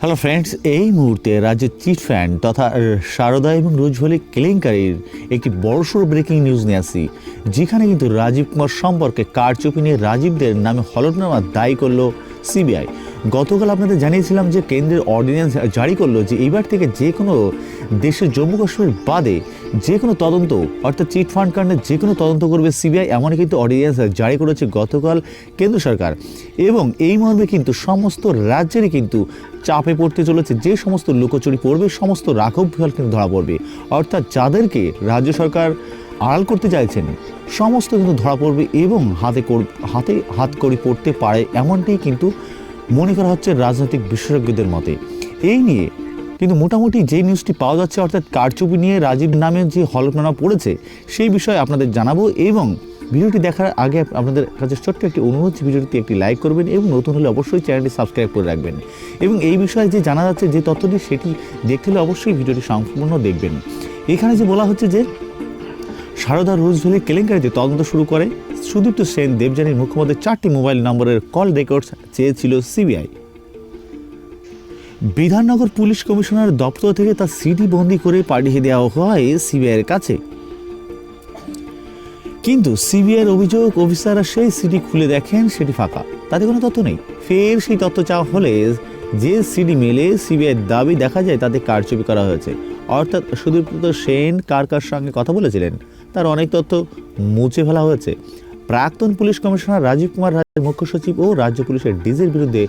Hello friends এই মুহূর্তে রাজ্যের চিট ফ্যান্ড তথা সারদা এবং রুজভলি কেলেঙ্কারির একটি বড়সড় ব্রেকিং নিউজ নিয়ে আসি যেখানে কিন্তু রাজীব কুমার সম্পর্কে কারচুপি নিয়ে রাজীবদের নামে হলফনামা দায়ী করল সিবিআই গতকাল আপনাদের জানিয়েছিলাম যে কেন্দ্রের অর্ডিন্যান্স জারি করল যে এইবার থেকে যে কোনো দেশের জম্মু কাশ্মীর বাদে যে কোনো তদন্ত, অর্থাৎ চিট ফান্ড কাণ্ডে যে কোনো তদন্ত করবে সিবিআই, এমনই কিন্তু অর্ডিন্যান্স জারি করেছে গতকাল কেন্দ্র সরকার। এবং এই মর্মে কিন্তু সমস্ত রাজ্যেরই কিন্তু চাপে পড়তে চলেছে। যে সমস্ত লুকোচুরি পড়বে, সমস্ত রাঘব বিহাল কিন্তু ধরা পড়বে। অর্থাৎ যাদেরকে রাজ্য সরকার আড়াল করতে চাইছেন, সমস্ত কিন্তু ধরা পড়বে এবং হাতে হাতে হাত করি পড়তে পারে এমনটাই কিন্তু মনে করা হচ্ছে রাজনৈতিক বিশেষজ্ঞদের মতে। এই নিয়ে কিন্তু মোটামুটি যে নিউজটি পাওয়া যাচ্ছে, অর্থাৎ কারচুপি নিয়ে রাজীব নামে যে হলফনামা পড়েছে, সেই বিষয়ে আপনাদের জানাব এবং ভিডিওটি দেখার আগে আপনাদের কাছে ছোট্ট একটি অনুরোধ ভিডিওটি একটি লাইক করবেন এবং নতুন হলে অবশ্যই চ্যানেলটি সাবস্ক্রাইব করে রাখবেন। এবং এই বিষয়ে যে জানা যাচ্ছে, যে তথ্যটি সেটি দেখতে হলে অবশ্যই ভিডিওটি সম্পূর্ণ দেখবেন। এখানে যে বলা হচ্ছে যে, সারদা রোজভ্যালি কেলেঙ্কারিতে তদন্ত শুরু করে। সুদীপ্ত সেন দেবযানীর মুখ্যমন্ত্রীর চারটি মোবাইল নম্বরের কল রেকর্ডস চেয়েছিল সিবিআই। বিধাননগর পুলিশ কমিশনার দপ্তর থেকে তার সিডি বন্দি করে পাঠিয়ে দেওয়া হয় সিবিআইয়ের কাছে। কিন্তু সিবিআইয়ের অভিযোগ, অফিসাররা সেই সিডি খুলে দেখেন, সেটি ফাঁকা। তাতে কোনো তথ্য নেই। ফের সেই তথ্য চাওয়া হলে যে সিডি মেলে, সিবিআইয়ের দাবি দেখা যায় তাতে কারচুপি করা হয়েছে। অর্থাৎ সুদীপ্ত সেন কার কার সঙ্গে কথা বলেছিলেন, তার অনেক তথ্য মুছে ফেলা হয়েছে। প্রাক্তন পুলিশ কমিশনার রাজীব কুমার রাজ্যের মুখ্য সচিব ও রাজ্য পুলিশের ডিজির বিরুদ্ধে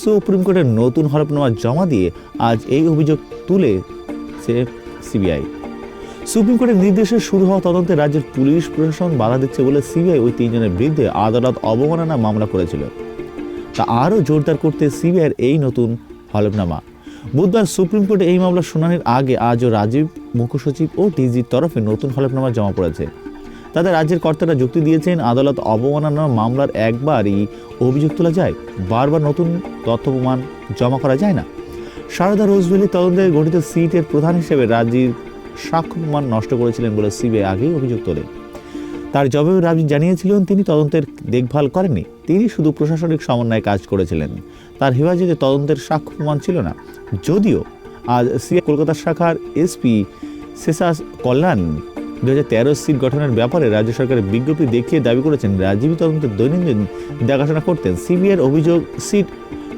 সুপ্রিম কোর্টের নতুন হলফনামা জমা দিয়ে আজ এই অভিযোগ তুলে সিবিআই। সুপ্রিম কোর্টের নির্দেশে শুরু হওয়া তদন্তে রাজ্যের পুলিশ প্রশাসন বাধা দিচ্ছে বলে সিবিআই ওই তিনজনের বিরুদ্ধে আদালত অবমাননা মামলা করেছিল। তা আরও জোরদার করতে সিবিআইয়ের এই নতুন হলফনামা। বুধবার সুপ্রিম কোর্টে এই মামলা শুনানির আগে আজও রাজীব মুখ্য সচিব ও ডিজির তরফে নতুন হলফনামা জমা পড়েছে। তাদের রাজ্যের কর্তারা যুক্তি দিয়েছেন, আদালত অবমাননার মামলার একবারই অভিযোগ তোলা যায়। বারবার নতুন তথ্য প্রমাণ জমা করা যায় না। সারদা রোজভ্যালি তদন্তে গঠিত সিটের প্রধান হিসেবে রাজীব সাক্ষ্য প্রমাণ নষ্ট করেছিলেন বলে সিবিআই আগেই অভিযোগ তোলে। তার জবাবে রাজীব জানিয়েছিলেন, তিনি তদন্তের দেখভাল করেননি। তিনি শুধু প্রশাসনিক সমন্বয়ে কাজ করেছিলেন। তার হেফাজতে তদন্তের সাক্ষ্য প্রমাণ ছিল না। যদিও আজ সিআই কলকাতা শাখার এসপি শেষাস কল্যাণ দু হাজার তেরো সিট গঠনের ব্যাপারে রাজ্য সরকারের বিজ্ঞপ্তি দেখিয়ে দাবি করেছেন রাজীব তদন্তের দৈনন্দিন দেখাশোনা করতেন। সিবিআইয়ের অভিযোগ, সিট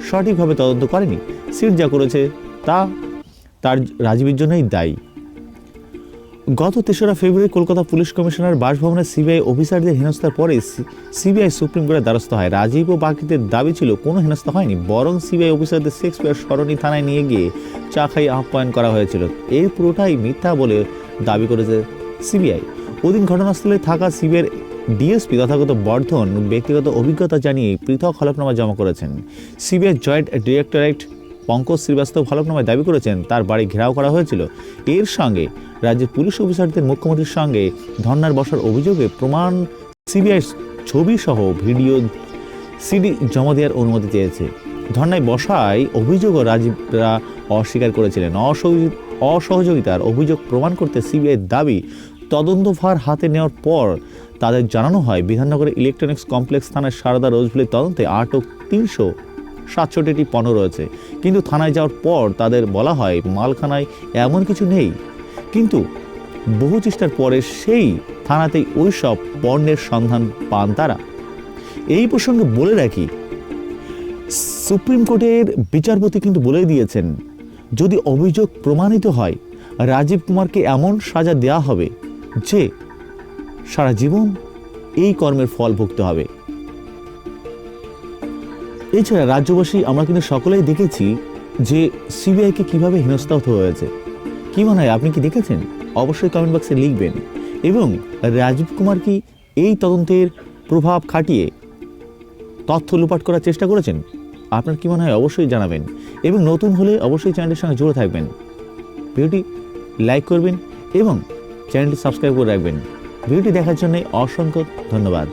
সঠিকভাবে তদন্ত করেনি। সিট যা করেছে তা তার রাজীবের জন্যই দায়ী। গত তেসরা ফেব্রুয়ারি কলকাতা পুলিশ কমিশনার বাসভবনে সিবিআই অফিসারদের হেনস্থার পরে সিবিআই সুপ্রিম কোর্টের দ্বারস্থ হয়। রাজীব ও বাকিদের দাবি ছিল, কোনো হেনস্থা হয়নি, বরং সিবিআই অফিসারদের শেক্সপিয়ার সরণি থানায় নিয়ে গিয়ে চা খাই আহ্বান করা হয়েছিল। এই পুরোটাই মিথ্যা বলে দাবি করেছে সিবিআই। ওদিন ঘটনাস্থলে থাকা সিবিআইয়ের ডিএসপি তথাগত বর্ধন ব্যক্তিগত অভিজ্ঞতা জানিয়ে পৃথক হলফনামা জমা করেছেন। CBI joint directorate Pankaj Srivastava হলফনামায় দাবি করেছেন, তার বাড়ি ঘেরাও করা হয়েছিল। এর সঙ্গে রাজ্যের পুলিশ অফিসারদের মুখ্যমন্ত্রীর সঙ্গে ধর্নার বসার অভিযোগে প্রমাণ সিবিআই ছবি সহ ভিডিও সিডি জমা দেওয়ার অনুমতি চেয়েছে। ধর্নায় বসায় অভিযোগও রাজীবরা অস্বীকার করেছিলেন। অসহযোগি- অসহযোগিতার অভিযোগ প্রমাণ করতে সিবিআইয়ের দাবি তদন্তভার হাতে নেওয়ার পর তাদের জানানো হয়, বিধাননগরের ইলেকট্রনিক্স কমপ্লেক্স থানার সারদা রোজভ্যালির তদন্তে আটক তিনশো সাতষট্টিটি পণ্য রয়েছে। কিন্তু থানায় যাওয়ার পর তাদের বলা হয়, মালখানায় এমন কিছু নেই। কিন্তু বহু চেষ্টার পরে সেই থানাতেই ওই সব পণ্যের সন্ধান পান তারা। এই প্রসঙ্গে বলে রাখি, সুপ্রিম কোর্টের বিচারপতি কিন্তু বলে দিয়েছেন যদি অভিযোগ প্রমাণিত হয়, রাজীব কুমারকে এমন সাজা দেওয়া হবে যে সারা জীবন এই কর্মের ফল ভুগতে হবে। এছাড়া রাজ্যবাসী, আমরা কিন্তু সকলেই দেখেছি যে সিবিআইকে কীভাবে হেনস্থা হতে হয়েছে। কি মনে হয়, আপনি কি দেখেছেন? অবশ্যই কমেন্ট বক্সে লিখবেন। এবং রাজীব কুমার কি এই তদন্তের প্রভাব খাটিয়ে তথ্য লুপাট করার চেষ্টা করেছেন? আপনার কি মনে হয় অবশ্যই জানাবেন এবং নতুন হলে অবশ্যই চ্যানেলটির সঙ্গে জুড়ে থাকবেন। ভিডিওটি লাইক করবেন এবং চ্যানেলটি সাবস্ক্রাইব করে রাখবেন। ভিডিওটি দেখার জন্য অসংখ্য ধন্যবাদ।